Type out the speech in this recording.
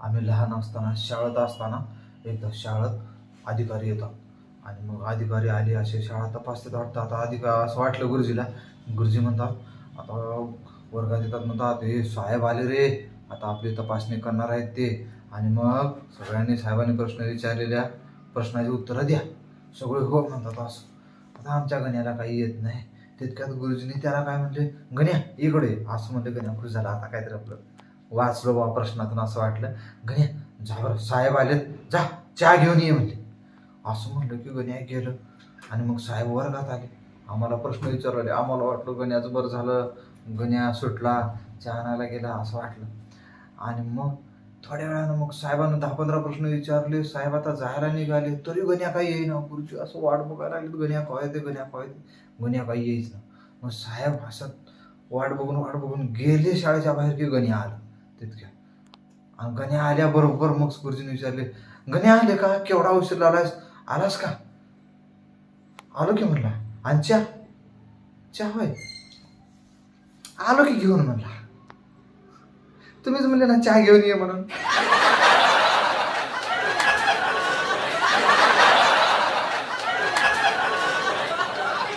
आम्ही लहान असताना शाळेत असताना एकदा शाळेत अधिकारी येतात. आणि मग अधिकारी आले असे शाळा तपासतात वाटतं आता अधिकारी असं वाटलं गुरुजीला. गुरुजी म्हणतात आता वर्गात येतात म्हणतात हे साहेब आले रे. आता आपली तपासणी करणार आहेत ते. आणि मग सगळ्यांनी साहेबांनी प्रश्न विचारलेल्या प्रश्नाची उत्तरं द्या. सगळे हो म्हणतात असं. आता आमच्या गण्याला काही येत नाही. तितक्यात गुरुजींनी त्याला काय म्हणले? गण्या इकडे असं म्हणले गण्या खुश झाला आता काहीतरी आपलं. वाचलो बा प्रश्नातून असं वाटलं. गण्या जा बरं साहेब आलेत जा चहा घेऊन ये म्हणले. असं म्हणलं की गण्या गेलं. आणि मग साहेब वर्गात आले. आम्हाला प्रश्न विचारले. आम्हाला वाटलं गण्याचं बरं झालं. गण्या सुटला चहा आणायला गेला असं वाटलं. आणि मग थोड्या वेळानं मग साहेबांना दहा पंधरा प्रश्न विचारले. साहेब आता जायला निघाले. तरी गण्या काही येईना गुरुजी. असं वाट बघायला लागली गण्या काय ते गण्या काय ते गण्या काही येईच ना. मग साहेब हसत वाट बघून वाट बघून गेले शाळेच्या बाहेर की गण्या आलं. तितक्या आणि गण्या आल्याबरोबर मग गुरुजीने विचारले गण्या आले का? केवढा उशीर आलास आलास का? आलो की म्हणला. आणि चहा चहा होय. आलो की घेऊन म्हणला. तुम्हीच म्हणले ना चहा घेऊन ये म्हणून.